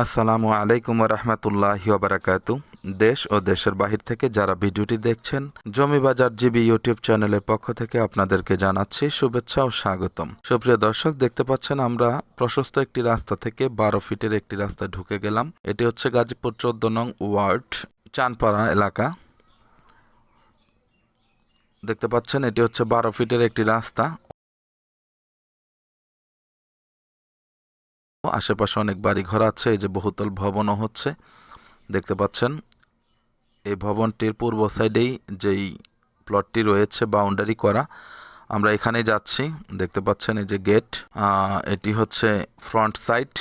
আসসালামু আলাইকুম রহমতুল্লাহি ওবরাকাতু দেশ ও দেশের বাহির থেকে যারা ভিডিওটি দেখছেন জমি বাজার জিবি ইউটিউব চ্যানেলের পক্ষ থেকে আপনাদেরকে জানাচ্ছি শুভেচ্ছা ও স্বাগতম। সুপ্রিয় দর্শক, দেখতে পাচ্ছেন আমরা প্রশস্ত একটি রাস্তা থেকে বারো ফিটের একটি রাস্তা ঢুকে গেলাম। এটি হচ্ছে গাজীপুর চোদ্দ নং ওয়ার্ড চানপাড়া এলাকা। দেখতে পাচ্ছেন, এটি হচ্ছে বারো ফিটের একটি রাস্তা। আশেপাশে অনেক বাড়ি ঘর আছে, এই যে বহুতল ভবনও হচ্ছে। দেখতে পাচ্ছেন, এই ভবনটির পূর্ব সাইডেই যেই প্লটটি রয়েছে বাউন্ডারি করা, আমরা এখানেই যাচ্ছি। দেখতে পাচ্ছেন এই যে গেট এটি হচ্ছে ফ্রন্ট সাইড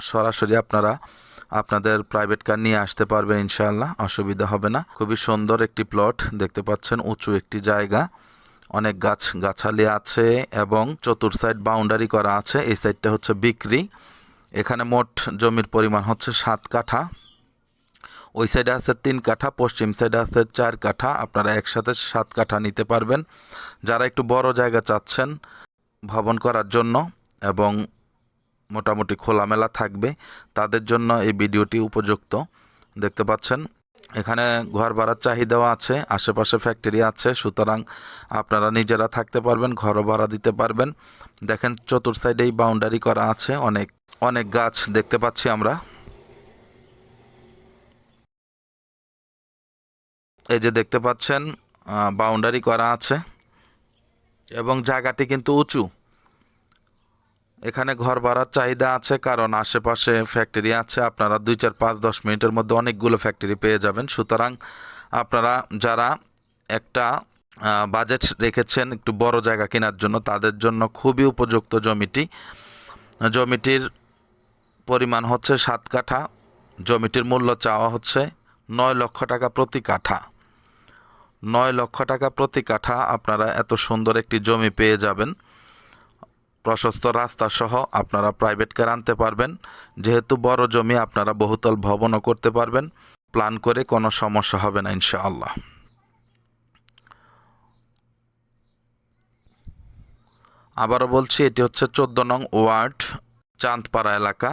সরাসরি আপনারা আপনাদের প্রাইভেট কার নিয়ে আসতে পারবেন ইনশাআল্লাহ, অসুবিধা হবে না। খুবই সুন্দর একটি প্লট দেখতে পাচ্ছেন উঁচু একটি জায়গা। অনেক গাছ, গাছালি আছে এবং চতুর সাইড বাউন্ডারি করা আছে, এই সাইডটা হচ্ছে বিক্রি। এখানে মোট জমির পরিমাণ হচ্ছে সাত কাঠা। ওই সাইডে আছে তিন কাঠা, পশ্চিম সাইডে আছে চার কাঠা। আপনারা একসাথে সাত কাঠা নিতে পারবেন। যারা একটু বড় জায়গা চাচ্ছেন ভবন করার জন্য এবং মোটামুটি খোলামেলা থাকবে, তাদের জন্য এই ভিডিওটি উপযুক্ত। দেখতে পাচ্ছেন এখানে ঘর ভাড়ার চাহিদাও আছে, আশেপাশে ফ্যাক্টরি আছে, সুতরাং আপনারা নিজেরা থাকতে পারবেন, ঘরও ভাড়া দিতে পারবেন। দেখেন চতুর সাইডেই বাউন্ডারি করা আছে, অনেক অনেক গাছ দেখতে পাচ্ছি আমরা। এই যে দেখতে পাচ্ছেন বাউন্ডারি করা আছে, এবং জায়গাটি কিন্তু উঁচু। এখানে ঘর ভাড়ার চাহিদা আছে, কারণ আশেপাশে ফ্যাক্টরি আছে। আপনারা দুই চার পাঁচ দশ মিনিটের মধ্যে অনেকগুলো ফ্যাক্টরি পেয়ে যাবেন। সুতরাং আপনারা যারা একটা বাজেট রেখেছেন একটু বড় জায়গা কেনার জন্য, তাদের জন্য খুবই উপযুক্ত জমিটি। জমিটির পরিমাণ হচ্ছে সাত কাঠা, জমিটির মূল্য চাওয়া হচ্ছে নয় লক্ষ টাকা প্রতি কাঠা। নয় লক্ষ টাকা প্রতি কাঠা আপনারা এত সুন্দর একটি জমি পেয়ে যাবেন। প্রশস্ত রাস্তা সহ আপনারা প্রাইভেট কার আনতে পারবেন। যেহেতু বড় জমি, আপনারা বহুতল ভবনও করতে পারবেন। প্ল্যান করে কোনো সমস্যা হবে না, ইনশাআল্লাহ। আবারও বলছি, এটি হচ্ছে চোদ্দ নং ওয়ার্ড, চাঁদপাড়া এলাকা।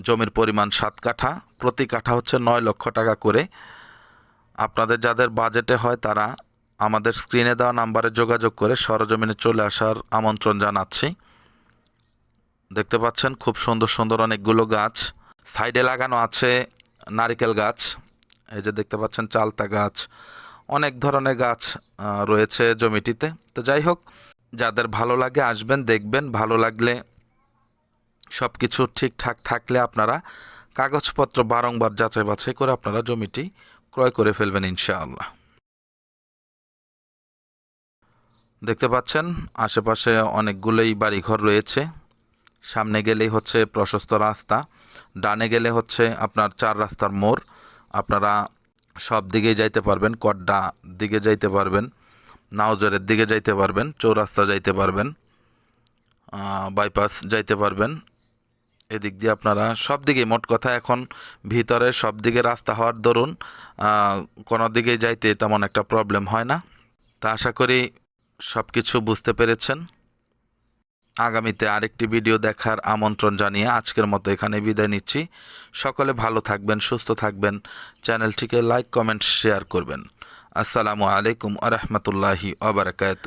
জমির পরিমাণ সাত কাঠা, প্রতি কাঠা হচ্ছে নয় লক্ষ টাকা করে। আপনাদের যাদের বাজেটে হয় তারা আমাদের স্ক্রিনে দেওয়া নাম্বারে যোগাযোগ করে সরজমিনে চলে আসার আমন্ত্রণ জানাচ্ছি। দেখতে পাচ্ছেন খুব সুন্দর সুন্দর অনেকগুলো গাছ। সাইডে লাগানো আছে নারিকেল গাছ। এই যে দেখতে পাচ্ছেন চালতা গাছ। অনেক ধরনের গাছ রয়েছে জমিটিতে। তো যাই হোক, যাদের ভালো লাগে আসবেন, দেখবেন। ভালো লাগলে সব কিছু ঠিকঠাক থাকলে আপনারা কাগজপত্র বারংবার যাচাই বাছাই করে আপনারা জমিটি ক্রয় করে ফেলবেন ইনশাআল্লাহ। দেখতে পাচ্ছেন, আশেপাশে অনেকগুলোই বাড়িঘর রয়েছে। সামনে গেলেই হচ্ছে প্রশস্ত রাস্তা, ডানে গেলে হচ্ছে আপনার চার রাস্তার মোড়। আপনারা সব দিকেই যাইতে পারবেন, কড্ডা দিকে যাইতে পারবেন, নাওজরের দিকে যাইতে পারবেন, চৌরাস্তা যাইতে পারবেন বাইপাস যাইতে পারবেন। এদিক দিয়ে আপনারা সব দিকে মোট কথা এখন ভিতরে সব দিকে রাস্তা হওয়ার দরুন কোনো দিকে যাইতে তেমন একটা প্রবলেম হয় না। তা আশা করি সব কিছু বুঝতে পেরেছেন? আগামীতে আরেকটি ভিডিও দেখার আমন্ত্রণ জানিয়ে আজকের মতো এখানে বিদায় নিচ্ছি। সকলে ভালো থাকবেন, সুস্থ থাকবেন। চ্যানেলটিকে লাইক, কমেন্ট, শেয়ার করবেন। আসসালামু আলাইকুম আ রহমতুল্লাহি আবরকাত